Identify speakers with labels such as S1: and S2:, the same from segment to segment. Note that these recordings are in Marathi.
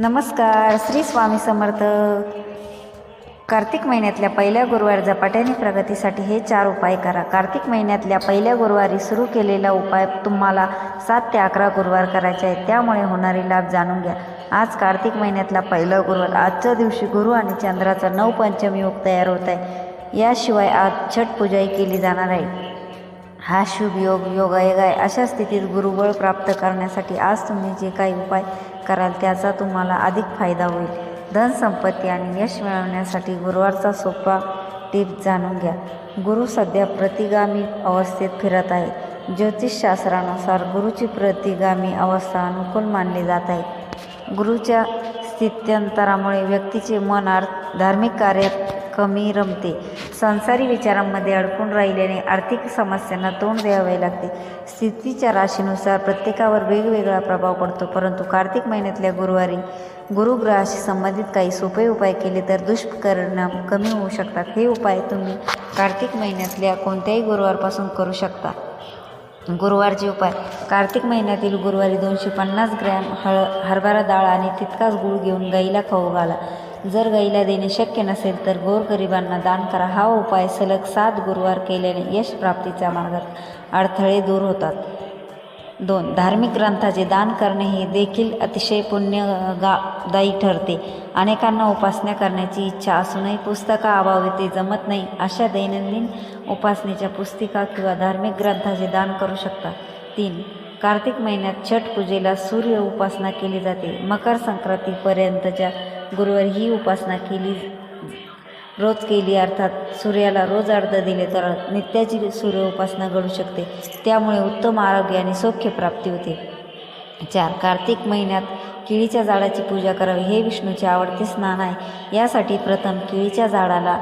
S1: नमस्कार श्री स्वामी समर्थ. कार्तिक महिन्यातल्या पहिल्या गुरुवार झपाट्याने प्रगतीसाठी हे चार उपाय करा. कार्तिक महिन्यातल्या पहिल्या गुरुवारी सुरू केलेला उपाय तुम्हाला सात ते अकरा गुरुवार करायचे आहेत. त्यामुळे होणारे लाभ जाणून घ्या. आज कार्तिक महिन्यातला पहिला गुरुवार. आजच्या दिवशी गुरु आणि चंद्राचा नऊ पंचमी योग तयार होत आहे. याशिवाय आज छठ पूजाही केली जाणार आहे. हा शुभ योग योगायोग आहे अशा स्थितीत गुरुबळ प्राप्त करण्यासाठी आज तुम्ही जे काही उपाय कराल त्याचा तुम्हाला अधिक फायदा होईल. धनसंपत्ती आणि यश मिळवण्यासाठी गुरुवारचा सोपा टिप जाणून घ्या. गुरु सध्या प्रतिगामी अवस्थेत फिरत आहे ज्योतिषशास्त्रानुसार गुरुची प्रतिगामी अवस्था अनुकूल मानली जात आहे. गुरुच्या स्थित्यंतरामुळे व्यक्तीचे मन अर्थ धार्मिक कार्यात कमी रमते. संसारी विचारांमध्ये अडकून राहिल्याने आर्थिक समस्यांना तोंड द्यावे लागते. स्थितीच्या राशीनुसार प्रत्येकावर वेगवेगळा प्रभाव पडतो परंतु कार्तिक महिन्यातल्या गुरुवारी गुरुग्रहाशी संबंधित काही सोपे उपाय केले तर दुष्परिणाम कमी होऊ शकतात. हे उपाय तुम्ही कार्तिक महिन्यातल्या कोणत्याही गुरुवारपासून करू शकता. गुरुवारचे उपाय कार्तिक महिन्यातील गुरुवारी दोनशे पन्नास ग्रॅम हळ हरभरा डाळ आणि तितकाच गुळ घेऊन गाईला खाऊ घाला. जर गाईला देणे शक्य नसेल तर गोरगरिबांना दान करा. हा उपाय सलग सात गुरुवार केल्याने यश प्राप्तीच्या मार्गात अडथळे दूर होतात. दोन धार्मिक ग्रंथाचे दान करणे हे देखील अतिशय पुण्य गादायी ठरते. अनेकांना उपासना करण्याची इच्छा असूनही पुस्तका अभावी ते जमत नाही अशा दैनंदिन उपासनेच्या पुस्तिका किंवा धार्मिक ग्रंथाचे दान करू शकता तीन कार्तिक महिन्यात छठ पूजेला सूर्य उपासना केली जाते. मकर संक्रांतीपर्यंतच्या गुरुवार ही उपासना केली रोज केली अर्थात सूर्याला रोज अर्ध दिले तर नित्याची सूर्य उपासना घडू शकते. त्यामुळे उत्तम आरोग्य आणि सौख्य प्राप्ती होते. चार कार्तिक महिन्यात केळीच्या झाडाची पूजा करावी. हे विष्णूचे आवडते स्नान आहे. यासाठी प्रथम केळीच्या झाडाला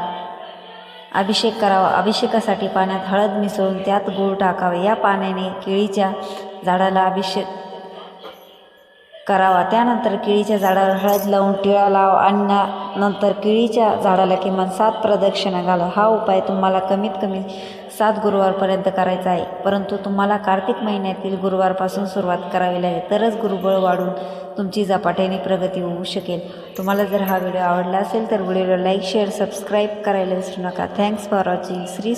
S1: अभिषेक करावा. अभिषेकासाठी पाण्यात हळद मिसळून त्यात गूळ टाकावे. या पाण्याने केळीच्या झाडाला अभिषेक करावा. त्यानंतर केळीच्या झाडावर हळद लावून टिळा लाव. आणि नंतर केळीच्या झाडाला किमान सात प्रदक्षिणा घाला. हा उपाय तुम्हाला कमीत कमी सात गुरुवारपर्यंत करायचा आहे. परंतु तुम्हाला कार्तिक महिन्यातील गुरुवारपासून सुरुवात करावी लागेल. तरच गुरुबळ वाढून तुमची झपाट्याने प्रगती होऊ शकेल. तुम्हाला जर हा व्हिडिओ आवडला असेल तर व्हिडिओला लाईक शेअर सबस्क्राईब करायला विसरू नका. Thanks for watching Shri